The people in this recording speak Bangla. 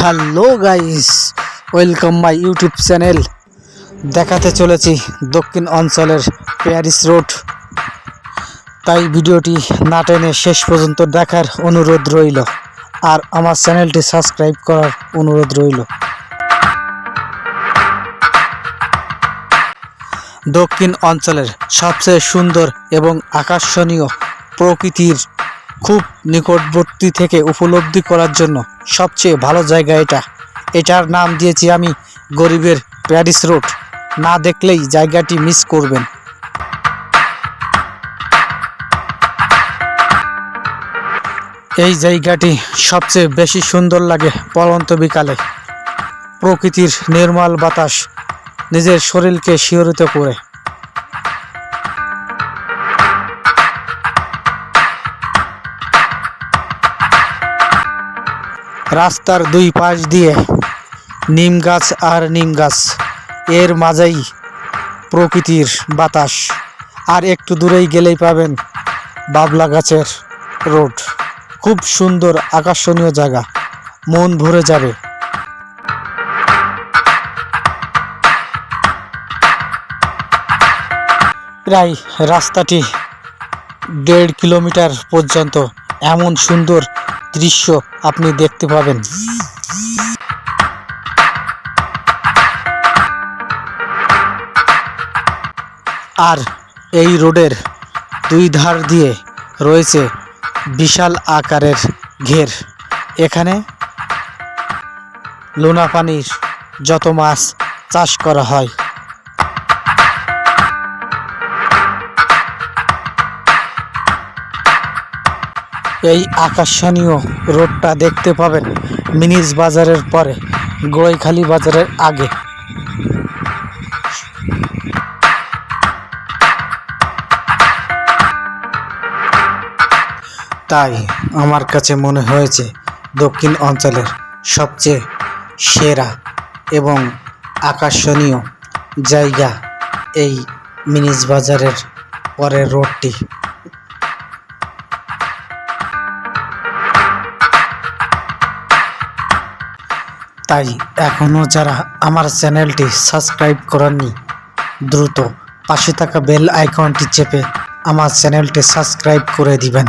Hello guys, welcome my YouTube channel. দেখাতে চলেছি দক্ষিণ অঞ্চলের প্যারিস রোড। তাই ভিডিওটি না টেনে শেষ পর্যন্ত দেখার অনুরোধ রইল, আর আমার চ্যানেলটি সাবস্ক্রাইব করার অনুরোধ রইল। দক্ষিণ অঞ্চলের সবচেয়ে সুন্দর এবং আকর্ষণীয় প্রকৃতির খুব নিকটবর্তী থেকে উপলব্ধি করার জন্য সবচেয়ে ভালো জায়গা এটা। এটার নাম দিয়েছি আমি গরিবের প্যারিস রোড। না দেখলেই জায়গাটি মিস করবেন। এই জায়গাটি সবচেয়ে বেশি সুন্দর লাগে পরন্ত বিকালে। প্রকৃতির নির্মল বাতাস নিজের শরীরকে শিহরিত করে। রাস্তার দুই পাশ দিয়ে নিম গাছ আর নিম গাছ। এর মাঝেই প্রকৃতির বাতাস। আর একটু দূরেই গেলেই পাবেন বাবলা গাছের রোড। খুব সুন্দর, আকর্ষণীয় জায়গা। মন ভরে যাবে। প্রায় রাস্তাটি দেড় কিলোমিটার পর্যন্ত। এমন সুন্দর দৃশ্য আপনি দেখতে পাবেন। আর এই রোডের দুই ধার দিয়ে রয়েছে বিশাল আকারের ঘের। এখানে লোনা পানির যত মাছ চাষ করা হয় এই আকর্ষণীয় রোডটা দেখতে পাবেন মিনিস বাজারের পরে, গোড়াইখালি বাজারের আগে। তাই আমার কাছে মনে হয়েছে দক্ষিণ অঞ্চলের সবচেয়ে সেরা এবং আকর্ষণীয় জায়গা এই মিনিস বাজারের পরের রোডটি। তাই এখনও যারা আমার চ্যানেলটি সাবস্ক্রাইব করেননি, দ্রুত পাশে থাকা বেল আইকনটি চেপে আমার চ্যানেলটি সাবস্ক্রাইব করে দিবেন।